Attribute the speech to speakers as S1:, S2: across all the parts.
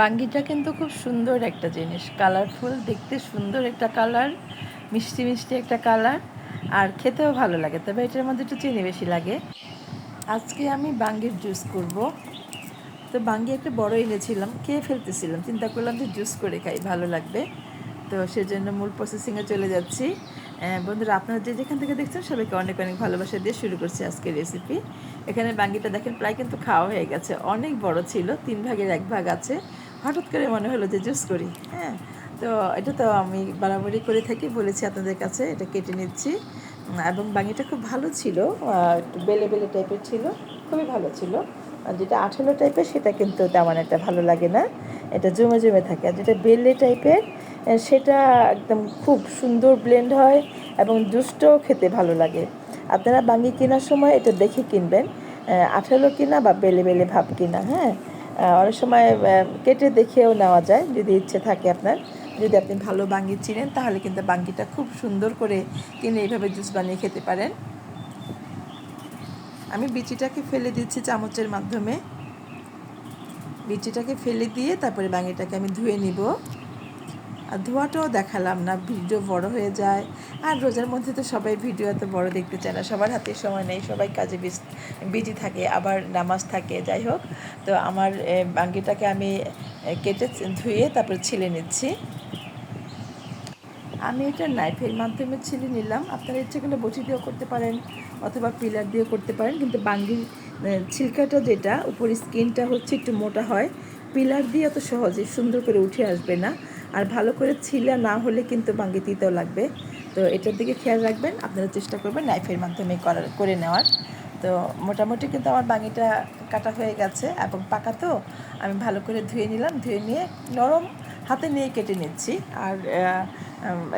S1: বাঙ্গিটা কিন্তু খুব সুন্দর একটা জিনিস। কালারফুল, দেখতে সুন্দর একটা কালার, মিষ্টি মিষ্টি একটা কালার, আর খেতেও ভালো লাগে। তবে এটার মধ্যে একটু চিনি বেশি লাগে। আজকে আমি বাঙ্গির জুস করব। তো বাঙ্গি একটা বড় এনেছিলাম, খেয়ে ফেলতেছিলাম। চিন্তা করলাম যে জুস করে খাই, ভালো লাগবে। তো সেজন্য মূল প্রসেসিংয়ে চলে যাচ্ছি। বন্ধুরা, আপনারা যে যেখান থেকে দেখছেন সবাইকে অনেক অনেক ভালোবাসা দিয়ে শুরু করছি আজকের রেসিপি এখানে বাঙ্গিটা দেখেন, প্রায় কিন্তু খাওয়া হয়ে গেছে। অনেক বড় ছিল, তিন ভাগের এক ভাগ আছে। হঠাৎ করে মনে হলো যে জুস করি হ্যাঁ। তো এটা তো আমি বাড়াবাড়ি করে থাকি, বলেছি আপনাদের কাছে, এটা কেটে নিচ্ছি। এবং বাঙ্গিটা খুব ভালো ছিল একটু বেলে বেলে টাইপের ছিল, খুবই ভালো ছিল। আর যেটা আঠালো টাইপের সেটা কিন্তু তেমন একটা ভালো লাগে না। এটা জমে জমে থাকে। আর যেটা বেলে টাইপের সেটা একদম খুব সুন্দর ব্লেন্ড হয় এবং জুসটাও খেতে ভালো লাগে। আপনারা বাঙ্গি কেনার সময় এটা দেখে কিনবেন। আঠালো কিনা বা বেলে বেলে ভাব কিনা হ্যাঁ? অনেক সময় কেটে দেখেও নেওয়া যায় যদি ইচ্ছে থাকে আপনার। যদি আপনি ভালো বাঙ্গি চিনেন, তাহলে কিন্তু বাঙ্গিটা খুব সুন্দর করে কিনে এইভাবে জুস বানিয়ে খেতে পারেন। আমি বিচিটাকে ফেলে দিচ্ছি চামচের মাধ্যমে। বিচিটাকে ফেলে দিয়ে তারপরে বাঙিটাকে আমি ধুয়ে নিব। আর ধোয়াটাও দেখালাম না, ভিডিও বড় হয়ে যায়। আর রোজার মধ্যে তো সবাই ভিডিও এত বড় দেখতে চায় না, সবার হাতে সময় নেই, সবাই কাজে বিজি থাকে, আবার নামাজ থাকে, যাই হোক। তো আমার বাঙ্গিটাকে আমি কেটে ধুয়ে তারপরে ছিলে নিচ্ছি। আমি এটা নাইফের মাধ্যমে ছিলে নিলাম। আপনারা ইচ্ছে করলে বটি দিয়েও করতে পারেন, অথবা পিলার দিয়েও করতে পারেন। কিন্তু বাঙ্গির ছিলকাটা যেটা উপরে স্কিনটা হচ্ছে একটু মোটা হয়। পিলার দিয়ে অত সহজে সুন্দর করে উঠে আসবে না। আর ভালো করে ছিলা না হলে কিন্তু বাঙ্গি দিতেও লাগবে। তো এটার দিকে খেয়াল রাখবেন, আপনারা চেষ্টা করবেন নাইফের মাধ্যমে করার, করে নেওয়ার। তো মোটামুটি কিন্তু আমার বাঙিটা কাটা হয়ে গেছে এবং পাকা তো, আমি ভালো করে ধুয়ে নিলাম, ধুয়ে নিয়ে নরম হাতে নিয়ে কেটে নিচ্ছি। আর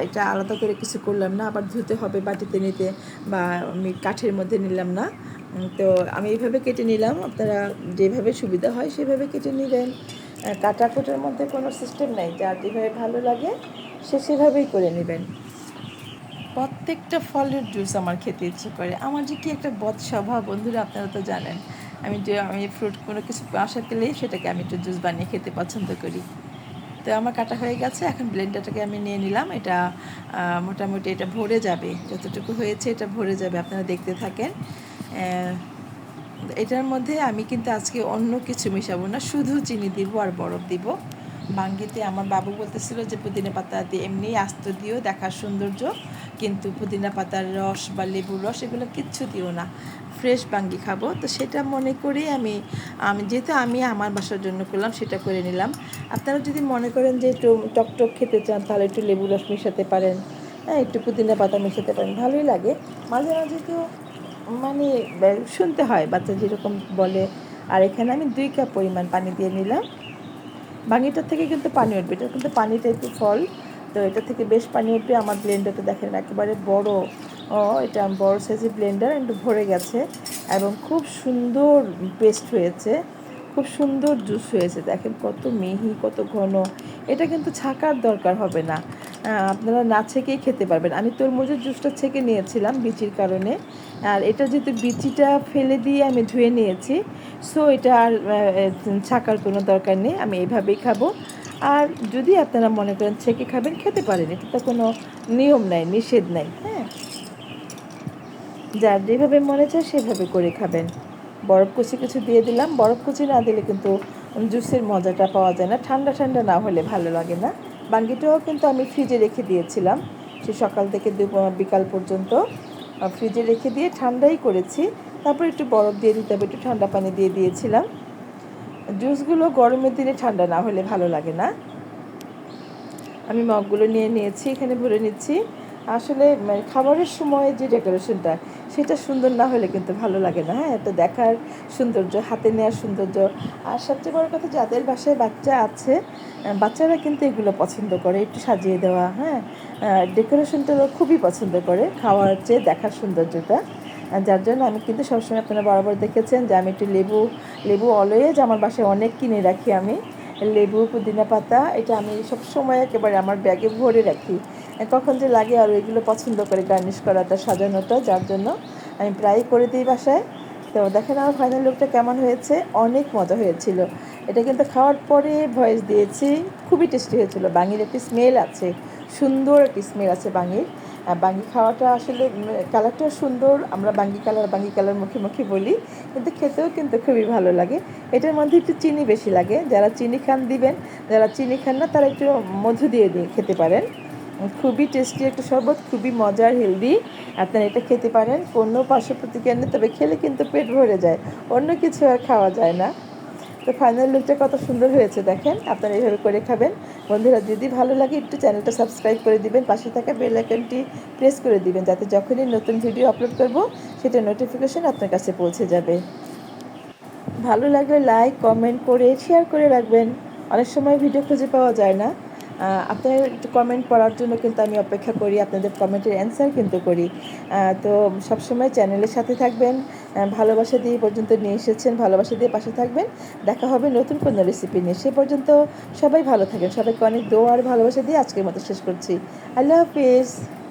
S1: এটা আলাদা করে কিছু করলাম না, আবার ধুতে হবে বাটিতে নিতে বা আমি কাঠের মধ্যে নিলাম না। তো আমি এইভাবে কেটে নিলাম, আপনারা যেভাবে সুবিধা হয় সেভাবে কেটে নেবেন। আহ, কাটা কোটার মধ্যে কোনো সিস্টেম নেই। যার যেভাবে ভালো লাগে সে সেভাবেই করে নেবেন। প্রত্যেকটা ফলের জুস আমার খেতে ইচ্ছে করে। আমার যে কি একটা বদ স্বভাব বন্ধুরা আপনারা তো জানেন। আমি যে আমি ফ্রুট কোনো কিছু বাসা পেলেই সেটাকে আমি একটু জুস বানিয়ে খেতে পছন্দ করি। তো আমার কাটা হয়ে গেছে এখন ব্লেন্ডারটাকে আমি নিয়ে নিলাম। এটা মোটামুটি এটা ভরে যাবে। যতটুকু হয়েছে এটা ভরে যাবে আপনারা দেখতে থাকেন। এটার মধ্যে আমি কিন্তু আজকে অন্য কিছু মিশাবো না, শুধু চিনি দিব আর বরফ দিব। বাঙ্গিতে আমার বাবু বলতেছিল যে পুদিনা পাতা দিয়ে এমনি আস্ত দিও, দেখার সৌন্দর্য। কিন্তু পুদিনা পাতার রস বা লেবুর রস এগুলো কিচ্ছু দিও না। ফ্রেশ বাঙ্গি খাব। তো সেটা মনে করেই আমি আমি যেহেতু আমি আমার বাসার জন্য করলাম, সেটা করে নিলাম। আপনারা যদি মনে করেন যে একটু টকটক খেতে চান, তাহলে একটু লেবু রস মেশাতে পারেন। হ্যাঁ একটু পুদিনা পাতা মেশাতে পারেন, ভালোই লাগে। মাঝে মাঝে তো মানে শুনতে হয়, বাচ্চা যেরকম বলে। আর এখানে আমি দুই কাপ পরিমাণ পানি দিয়ে নিলাম। বাঙিটার থেকে কিন্তু পানি উঠবে। এটা কিন্তু পানি টাইপের ফল। তো এটা থেকে বেশ পানি উঠবে। আমার ব্লেন্ডারটা দেখেন একেবারে বড়। ও, এটা বড় সাইজের ব্লেন্ডার একটু ভরে গেছে। এবং খুব সুন্দর পেস্ট হয়েছে। খুব সুন্দর জুস হয়েছে। দেখেন কত মিহি, কত ঘন। এটা কিন্তু ছাকার দরকার হবে না। আপনারা না ছেঁকেই খেতে পারবেন। আমি তরমুজের জুসটা ছেঁকে নিয়েছিলাম বিচির কারণে। আর এটা যেহেতু বিচিটা ফেলে দিয়ে আমি ধুয়ে নিয়েছি সো এটা আর ছাকার কোনো দরকার নেই, আমি এইভাবেই খাব। আর যদি আপনারা মনে করেন ছেঁকে খাবেন, খেতে পারেন এটা তো কোনো নিয়ম নাই, নিষেধ নাই হ্যাঁ? যার যেভাবে মনে চায় সেভাবে করে খাবেন। বরফ কুচি কিছু দিয়ে দিলাম, বরফ কুচি না দিলে কিন্তু জুসের মজাটা পাওয়া যায় না, ঠান্ডা ঠান্ডা না হলে ভালো লাগে না। বাঙ্গিটাও কিন্তু আমি ফ্রিজে রেখে দিয়েছিলাম। সে সকাল থেকে বিকাল পর্যন্ত ফ্রিজে রেখে দিয়ে ঠান্ডাই করেছি। তারপর একটু বরফ দিয়ে দিতে হবে, একটু ঠান্ডা পানি দিয়ে দিয়েছিলাম। জুসগুলো গরমের দিনে ঠান্ডা না হলে ভালো লাগে না। আমি মগগুলো নিয়ে নিয়েছি, এখানে ভরে নিচ্ছি। আসলে মানে খাবারের সময় যে ডেকোরেশনটা, সেটা সুন্দর না হলে কিন্তু ভালো লাগে না হ্যাঁ? এটা দেখার সৌন্দর্য, হাতে নেওয়ার সৌন্দর্য। আর সবচেয়ে বড় কথা, যাদের বাসায় বাচ্চা আছে বাচ্চারা কিন্তু এগুলো পছন্দ করে, একটু সাজিয়ে দেওয়া হ্যাঁ? ডেকোরেশনটা খুবই পছন্দ করে, খাওয়ার চেয়ে দেখার সৌন্দর্যটা। যার জন্য আমি কিন্তু সবসময় আপনারা বরাবর দেখেছেন যে, আমি একটু লেবু লেবু অলওয়েজ আমার বাসায় অনেক কিনে রাখি আমি। লেবু, পুদিনা পাতা, এটা আমি সব সময় একেবারে আমার ব্যাগে ভরে রাখি। কখন যে লাগে আর এগুলো পছন্দ করে গার্নিশ করাটা সাজানোটা যার জন্য আমি প্রায়ই করে দিই বাসায়। তো দেখেন আমার ফাইনাল লুকটা কেমন হয়েছে? অনেক মজা হয়েছিল। এটা কিন্তু খাওয়ার পরে ভয়েস দিয়েছি, খুবই টেস্টি হয়েছিল। বাঙির একটি স্মেল আছে, সুন্দর একটি স্মেল আছে বাঙির। বাঙ্গি খাওয়াটা আসলে কালারটাও সুন্দর, আমরা বাঙ্গি কালার বাঙ্গি কালার মুখে মুখে বলি, কিন্তু খেতেও কিন্তু খুবই ভালো লাগে। এটার মধ্যে একটু চিনি বেশি লাগে। যারা চিনি খান দিবেন, যারা চিনি খান না, তারা একটু মধু দিয়ে দিয়ে খেতে পারেন। খুবই টেস্টি একটা শরবত, খুবই মজার হেলদি আপনারা এটা খেতে পারেন। কোনো পার্শ্ব প্রতিক্রিয়া নেই, তবে খেলে কিন্তু পেট ভরে যায়। অন্য কিছু আর খাওয়া যায় না। তো ফাইনাল লুকটা কত সুন্দর হয়েছে দেখেন, আপনারা এইভাবে করে খাবেন। বন্ধুরা, যদি ভালো লাগে, একটু চ্যানেলটা সাবস্ক্রাইব করে দিবেন, পাশে থাকা বেল আইকনটি প্রেস করে দিবেন, যাতে যখনই নতুন ভিডিও আপলোড করব, সেটা নোটিফিকেশন আপনার কাছে পৌঁছে যাবে। ভালো লাগলে লাইক কমেন্ট করে শেয়ার করে রাখবেন। অনেক সময় ভিডিও খুঁজে পাওয়া যায় না। আপনার একটু কমেন্ট পড়ার জন্য কিন্তু আমি অপেক্ষা করি, আপনাদের কমেন্টের অ্যান্সার কিন্তু করি। তো সবসময় চ্যানেলের সাথে থাকবেন। ভালোবাসা দিয়ে পর্যন্ত নিয়ে এসেছেন, ভালোবাসা দিয়ে পাশে থাকবেন। দেখা হবে নতুন কোনো রেসিপি নিয়ে। সে পর্যন্ত সবাই ভালো থাকেন। সবাইকে অনেক দোয়া আর ভালোবাসা দিয়ে আজকের মতো শেষ করছি। আল্লাহ হাফিজ।